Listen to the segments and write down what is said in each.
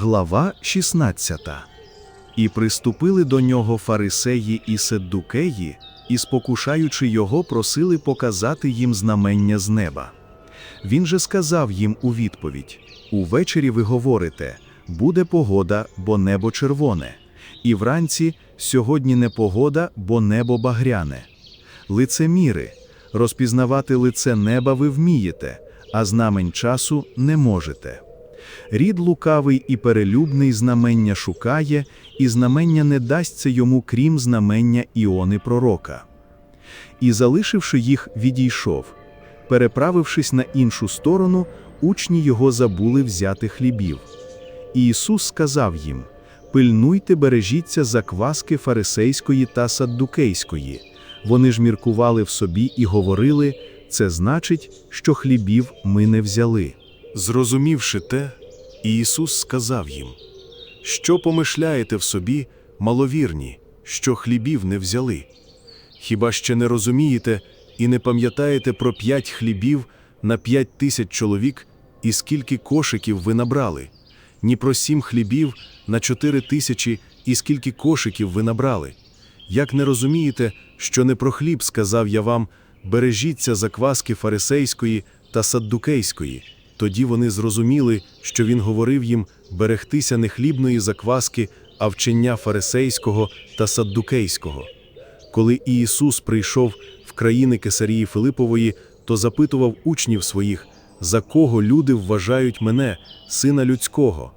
Глава 16 І приступили до нього фарисеї і седдукеї, і, спокушаючи його, просили показати їм знамення з неба. Він же сказав їм у відповідь: Увечері ви говорите, буде погода, бо небо червоне, і вранці сьогодні не погода, бо небо багряне. Лицеміри, розпізнавати лице неба ви вмієте, а знамень часу не можете. Рід лукавий і перелюбний знамення шукає, і знамення не дасться йому, крім знамення Іони пророка. І, залишивши їх, відійшов. Переправившись на іншу сторону, учні його забули взяти хлібів. І Ісус сказав їм: Пильнуйте, бережіться закваски фарисейської та саддукейської. Вони ж міркували в собі і говорили: це значить, що хлібів ми не взяли. Зрозумівши те, Ісус сказав їм: Що помишляєте в собі, маловірні, що хлібів не взяли? Хіба ще не розумієте і не пам'ятаєте про п'ять хлібів на п'ять тисяч чоловік і скільки кошиків ви набрали? Ні про сім хлібів на чотири тисячі і скільки кошиків ви набрали? Як не розумієте, що не про хліб сказав я вам, бережіться закваски фарисейської та саддукейської? Тоді вони зрозуміли, що він говорив їм берегтися не хлібної закваски, а вчення фарисейського та саддукейського. Коли Ісус прийшов в країни Кесарії Филипової, то запитував учнів своїх, за кого люди вважають мене, сина людського.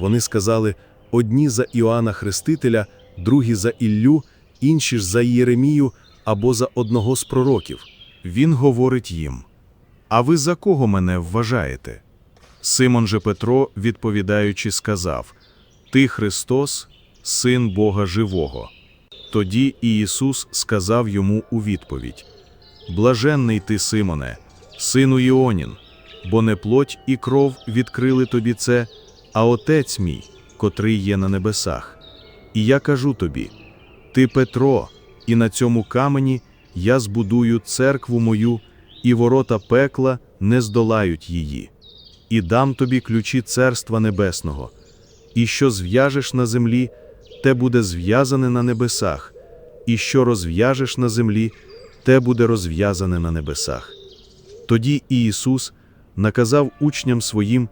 Вони сказали: одні за Іоанна Хрестителя, другі за Іллю, інші ж за Єремію або за одного з пророків. Він говорить їм: А ви за кого мене вважаєте? Симон же Петро, відповідаючи, сказав: Ти Христос, син Бога живого. Тоді і Ісус сказав йому у відповідь: Блаженний ти, Симоне, сину Іонін, бо не плоть і кров відкрили тобі це, а Отець мій, котрий є на небесах. І я кажу тобі: Ти Петро, і на цьому камені я збудую церкву мою, і ворота пекла не здолають її. І дам тобі ключі царства небесного, і що зв'яжеш на землі, те буде зв'язане на небесах, і що розв'яжеш на землі, те буде розв'язане на небесах. Тоді і Ісус наказав учням своїм,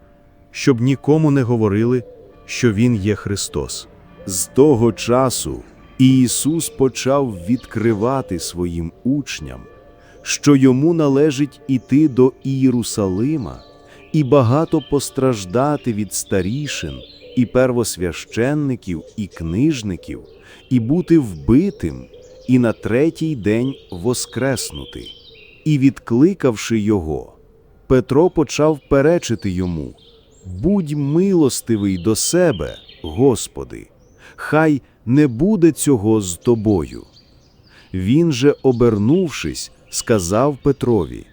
щоб нікому не говорили, що Він є Христос. З того часу Ісус почав відкривати своїм учням, що йому належить іти до Ієрусалима і багато постраждати від старішин, і первосвященників, і книжників, і бути вбитим, і на третій день воскреснути. І, відкликавши його, Петро почав перечити йому: Будь милостивий до себе, Господи, хай не буде цього з тобою. Він же, обернувшись, сказав Петрові: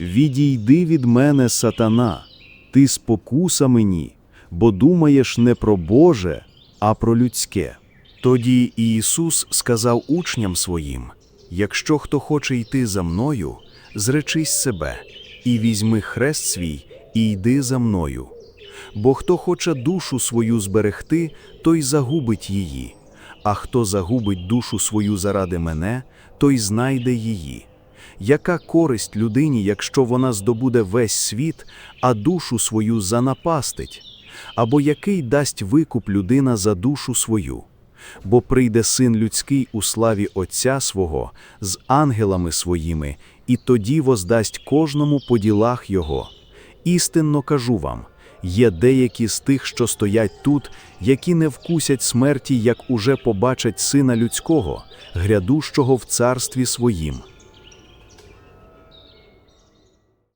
Відійди від мене, сатана, ти спокуса мені, бо думаєш не про Боже, а про людське. Тоді Ісус сказав учням своїм: Якщо хто хоче йти за мною, зречись себе, і візьми хрест свій, і йди за мною. Бо хто хоче душу свою зберегти, той загубить її, а хто загубить душу свою заради мене, той знайде її. Яка користь людині, якщо вона здобуде весь світ, а душу свою занапастить? Або який дасть викуп людина за душу свою? Бо прийде син людський у славі Отця свого з ангелами своїми, і тоді воздасть кожному по ділах його. Істинно кажу вам: є деякі з тих, що стоять тут, які не вкусять смерті, як уже побачать сина людського, грядущого в царстві своїм.